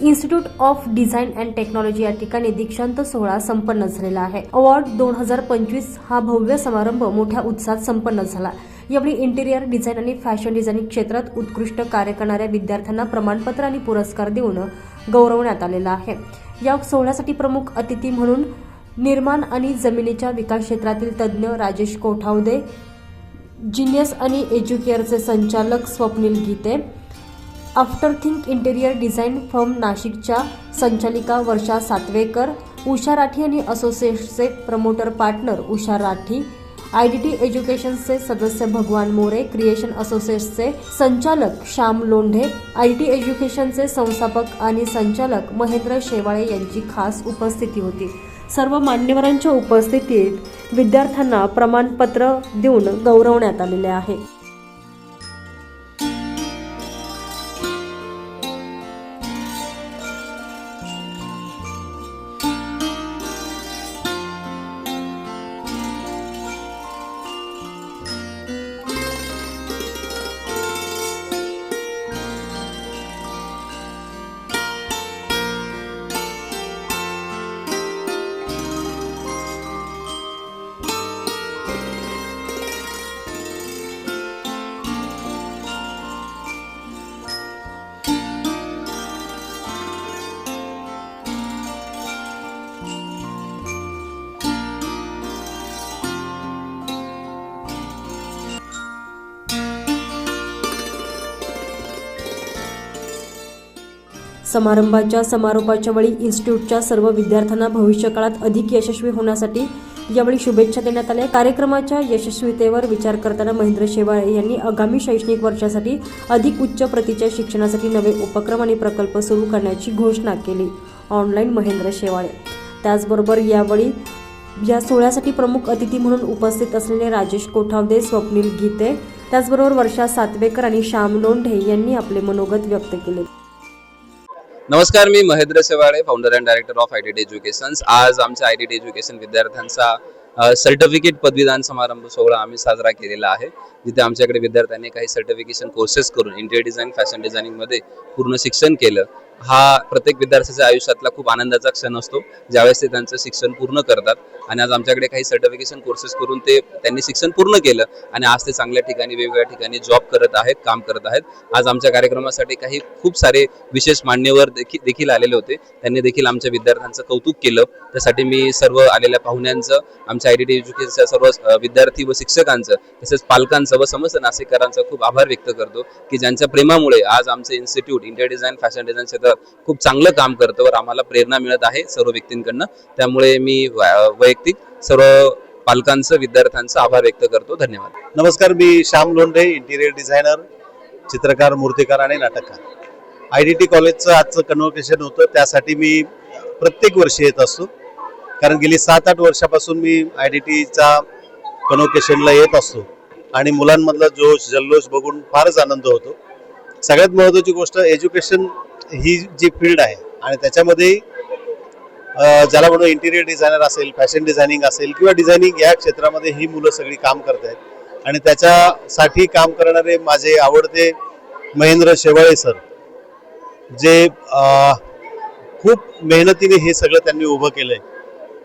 Institute of Design and Technology या ठिकाणी दीक्षांत सोहळा संपन्न झालेला आहे. अवॉर्ड दोन हजार पंचवीस हा भव्य समारंभ मोठ्या उत्साहात संपन्न झाला. यावेळी इंटिरियर डिझाईन आणि फॅशन डिझाईनिंग क्षेत्रात उत्कृष्ट कार्य करणाऱ्या विद्यार्थ्यांना प्रमाणपत्र आणि पुरस्कार देऊन गौरवण्यात आलेला आहे. या सोहळ्यासाठी प्रमुख अतिथी म्हणून निर्माण आणि जमिनीच्या विकास क्षेत्रातील तज्ज्ञ राजेश कोठावदे जिनियस आणि एज्युकेअरचे संचालक Swapnil Gite after think interior design firm नाशिकच्या संचालिका वर्षा सातवेकर उषा राठी आणि असोसिएट्सचे promoter partner Usha Rathi I D T एज्युकेशनचे सदस्य भगवान मोरे क्रिएशन असोसिएट्सचे संचालक श्याम लोंढे आय टी एज्युकेशनचे संस्थापक आणि संचालक महेंद्र शेवाळे यांची खास उपस्थिती होती. सर्व मान्यवरांच्या उपस्थितीत विद्यार्थ्यांना प्रमाणपत्र देऊन गौरवण्यात आलेले आहे. समारंभाच्या समारोपाच्या वेळी इन्स्टिट्यूटच्या सर्व विद्यार्थ्यांना भविष्यकाळात अधिक यशस्वी होण्यासाठी यावेळी शुभेच्छा देण्यात आल्या. कार्यक्रमाच्या यशस्वीतेवर विचार करताना महेंद्र शेवाळे यांनी आगामी शैक्षणिक वर्षासाठी अधिक उच्च प्रतीच्या शिक्षणासाठी नवे उपक्रम आणि प्रकल्प सुरू करण्याची घोषणा केली. ऑनलाईन महेंद्र शेवाळे. त्याचबरोबर यावेळी या सोहळ्यासाठी प्रमुख अतिथी म्हणून उपस्थित असलेले राजेश कोठावदे स्वप्नील गीते त्याचबरोबर वर्षा सातवेकर आणि श्याम लोंढे यांनी आपले मनोगत व्यक्त केले. नमस्कार मी Mahendra Sewale founder and director of I T education आज आमच्या आय टी एज्युकेशन विद्यार्थ्यांचा सर्टिफिकेट पदवीदान समारंभ सोहळा आम्ही साजरा केलेला आहे. जिथे आमच्याकडे विद्यार्थ्यांनी काही सर्टिफिकेशन कोर्सेस करून इंटेरियर डिझाईन फॅशन डिझायनिंगमध्ये पूर्ण शिक्षण केलं. हा प्रत्येक विद्यार्थ्याच्या आयुष्यातला खूप आनंदाचा क्षण असतो. ज्यावेळेस ते त्यांचं शिक्षण पूर्ण करतात आणि आज आमच्याकडे काही सर्टिफिकेशन कोर्सेस करून ते त्यांनी शिक्षण पूर्ण केलं आणि आज ते चांगल्या ठिकाणी वेगवेगळ्या ठिकाणी जॉब करत आहेत काम करत आहेत. आज आमच्या कार्यक्रमासाठी काही खूप सारे विशेष मान्यवर देखील देखील आलेले होते. त्यांनी देखील आमच्या विद्यार्थ्यांचं कौतुक केलं. त्यासाठी मी सर्व आलेल्या पाहुण्यांचं आमच्या आय डी टी एज्युकेशनच्या सर्व विद्यार्थी व शिक्षकांचं तसेच पालकांचं व समस्त नाशिककरांचं खूप आभार व्यक्त करतो की ज्यांच्या प्रेमामुळे आज आमचे institute India design fashion design करतं खूप चांगलं काम करतं वर आम्हाला प्रेरणा मिळत आहे सर्व व्यक्तींकडनं. त्यामुळे मी वैयक्तिक सर्व पालकांचं विद्यार्थ्यांचं आभार व्यक्त करतो. धन्यवाद. नमस्कार मी श्याम लोंढे इंटिरियर डिझायनर चित्रकार मूर्तिकार आणि नाटककार. आय डी टी कॉलेजचं आजचं कन्व्होकेशन होतं. त्यासाठी मी प्रत्येक वर्षी येत असतो. कारण गेली सात आठ वर्षापासून मी आय डी टीचा कन्व्होकेशनला येत असतो. आणि मुलांमधला जोश जल्लोष बघून फारच आनंद होतो. सगळ्यात महत्त्वाची गोष्ट एज्युकेशन ही जी फील्ड आहे आणि त्याच्यामध्ये ज्याला म्हणून इंटिरियर डिझायनर असेल फॅशन डिझायनिंग असेल किंवा डिझायनिंग या क्षेत्रामध्ये ही मुलं सगळी काम करत आहेत. आणि त्याच्यासाठी काम करणारे माझे आवडते महेंद्र शेवाळे सर जे खूप मेहनतीने हे सगळं त्यांनी उभं केलं आहे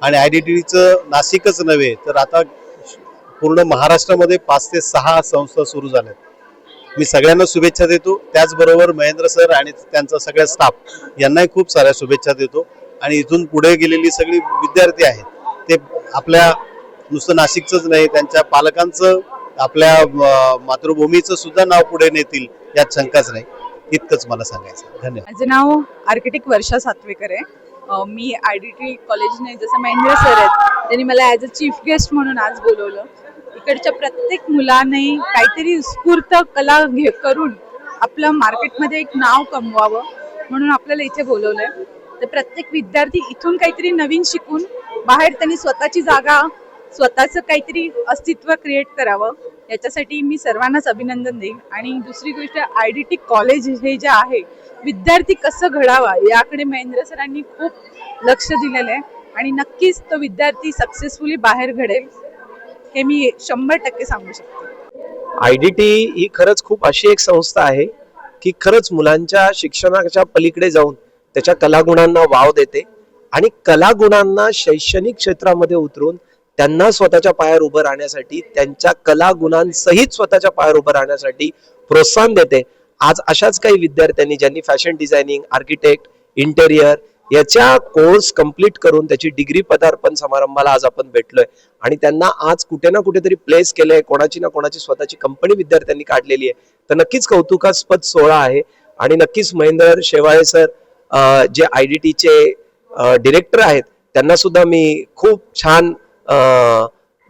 आणि आय डी टीचं नाशिकच नव्हे तर आता पूर्ण महाराष्ट्रामध्ये पाच ते सहा संस्था सुरू झाल्या आहेत मी सगळ्यांना शुभेच्छा देतो. त्याचबरोबर महेंद्र सर आणि त्यांचा सगळ्या स्टाफ यांनाही खूप साऱ्या शुभेच्छा देतो. आणि इथून पुढे गेलेली सगळी विद्यार्थी आहेत ते आपल्या नुसतं नाशिकचंच नाही त्यांच्या पालकांचं आपल्या मातृभूमीचं सुद्धा नाव पुढे नेतील यात शंकाच नाही. इतकंच मला सांगायचं धन्यवाद. माझं नाव आर्किटेक्ट वर्षा सातवेकर आहे. मी आय डी टी कॉलेजने जसं महेंद्र सर आहेत त्यांनी मला ॲज अ चीफ गेस्ट म्हणून आज बोलवलं. इकडच्या प्रत्येक मुलाने काहीतरी स्फूर्त कला घे करून आपलं मार्केटमध्ये एक नाव कमवावं म्हणून आपल्याला इथे बोलवलंय. तर प्रत्येक विद्यार्थी इथून काहीतरी नवीन शिकून बाहेर त्यांनी स्वतःची जागा स्वतःचं काहीतरी अस्तित्व क्रिएट करावं. याच्यासाठी मी सर्वांनाच अभिनंदन देईन. आणि दुसरी गोष्ट आय डी टी कॉलेज हे जे आहे विद्यार्थी कसं घडावा याकडे महेंद्र सरांनी खूप लक्ष दिलेलं आहे. आणि नक्कीच तो विद्यार्थी सक्सेसफुली बाहेर घडेल. हे मी शंभर टक्के सांगू शकते. आय डी टी ही खरंच खूप अशी एक संस्था आहे की खरंच मुलांच्या शिक्षणाच्या पलीकडे जाऊन त्याच्या कलागुणांना वाव देते आणि कलागुणांना शैक्षणिक क्षेत्रामध्ये उतरून त्यांना स्वतःच्या पायावर उभं राहण्यासाठी त्यांच्या कलागुणांसहित स्वतःच्या पायावर उभं राहण्यासाठी प्रोत्साहन देते. आज अशाच काही विद्यार्थ्यांनी ज्यांनी फॅशन डिझायनिंग आर्किटेक्ट इंटेरियर याच्या कोर्स कंप्लीट करून त्याची डिग्री पदार्पण समारंभाला आज आपण भेटलोय. आणि त्यांना आज कुठे ना कुठेतरी प्लेस केलंय. कोणाची ना कोणाची स्वतःची कंपनी विद्यार्थ्यांनी काढलेली आहे. तर नक्कीच कौतुकास्पद सोहळा आहे. आणि नक्कीच महेंद्र शेवाळे सर जे आय डी टीचे डिरेक्टर आहेत त्यांना सुद्धा मी खूप छान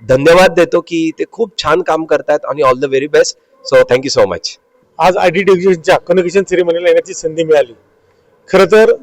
धन्यवाद देतो की ते खूप छान काम करतात आणि all the very best so thank you so much आज आय डी टी एज्युकेशनच्या सेरेमनीला येण्याची संधी मिळाली. खरं तर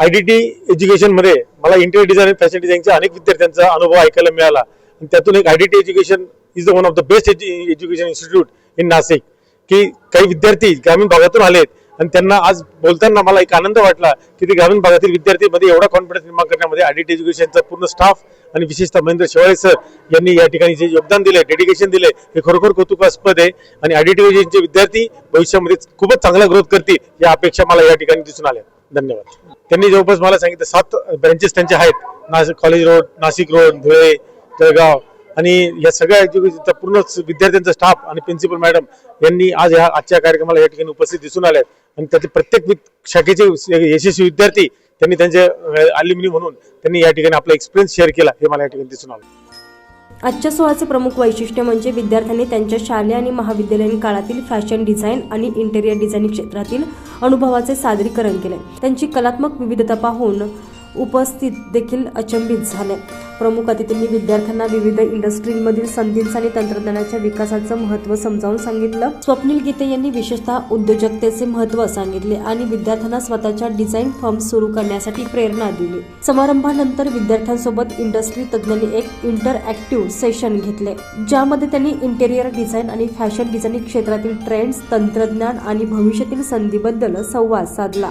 आय डी टी एज्युकेशनमध्ये मला इंटेरियर डिझाईन आणि फॅशन डिझाईनच्या अनेक विद्यार्थ्यांचा अनुभव ऐकायला मिळाला. आणि त्यातून एक I D T education is the one of the best education institute in Nashik की काही विद्यार्थी ग्रामीण भागातून आलेत आणि त्यांना आज बोलताना मला एक आनंद वाटला की ते ग्रामीण भागातील विद्यार्थीमध्ये एवढा कॉन्फिडन्स निर्माण करण्यामध्ये आय डी टी एज्युकेशनचा पूर्ण स्टाफ आणि विशेषतः महेंद्र शेवाळे सर यांनी या ठिकाणी जे योगदान दिले डेडिकेशन दिले हे खरोखर कौतुकास्पद आहे. आणि आय डी टी एज्युकेशनचे विद्यार्थी भविष्यामध्ये खूपच चांगला ग्रोथ करतील या अपेक्षा मला या ठिकाणी दिसून आल्या. धन्यवाद. त्यांनी जवळपास मला सांगितलं सात ब्रँचेस त्यांचे आहेत. Nashik college road Nashik road Dhule Jalgaon आणि या सगळ्या एज्युकेशनचा पूर्ण विद्यार्थ्यांचा स्टाफ आणि प्रिन्सिपल मॅडम यांनी आज या आजच्या कार्यक्रमाला या ठिकाणी उपस्थित दिसून आले आणि त्याचे प्रत्येक शाखेचे यशस्वी विद्यार्थी त्यांनी त्यांचे अल्युमिनी म्हणून त्यांनी या ठिकाणी आपला एक्सपिरियन्स शेअर केला हे मला या ठिकाणी दिसून आलं. आजच्या सोहळ्याचे प्रमुख वैशिष्ट्य म्हणजे विद्यार्थ्यांनी त्यांच्या शालेय आणि महाविद्यालयीन काळातील फॅशन डिझाईन आणि इंटेरियर डिझाईनिंग क्षेत्रातील अनुभवाचे सादरीकरण केले. त्यांची कलात्मक विविधता पाहून उपस्थित देखील अचंबित झाले. प्रमुख अतिथींनी विद्यार्थ्यांना विविध इंडस्ट्रीमधील संधींचं आणि तंत्रज्ञानाच्या विकासाचं महत्त्व समजावून सांगितलं. स्वप्नील गीते यांनी विशेषतः उद्योजकतेचे महत्त्व सांगितले आणि विद्यार्थ्यांना स्वतःच्या डिझाईन फॉर्म सुरू करण्यासाठी प्रेरणा दिली. समारंभानंतर विद्यार्थ्यांसोबत इंडस्ट्री तज्ज्ञांनी एक इंटरॅक्टिव्ह सेशन घेतले ज्यामध्ये त्यांनी इंटेरियर डिझाईन आणि फॅशन डिझाईनिंग क्षेत्रातील ट्रेंड्स तंत्रज्ञान आणि भविष्यातील संधीबद्दल संवाद साधला.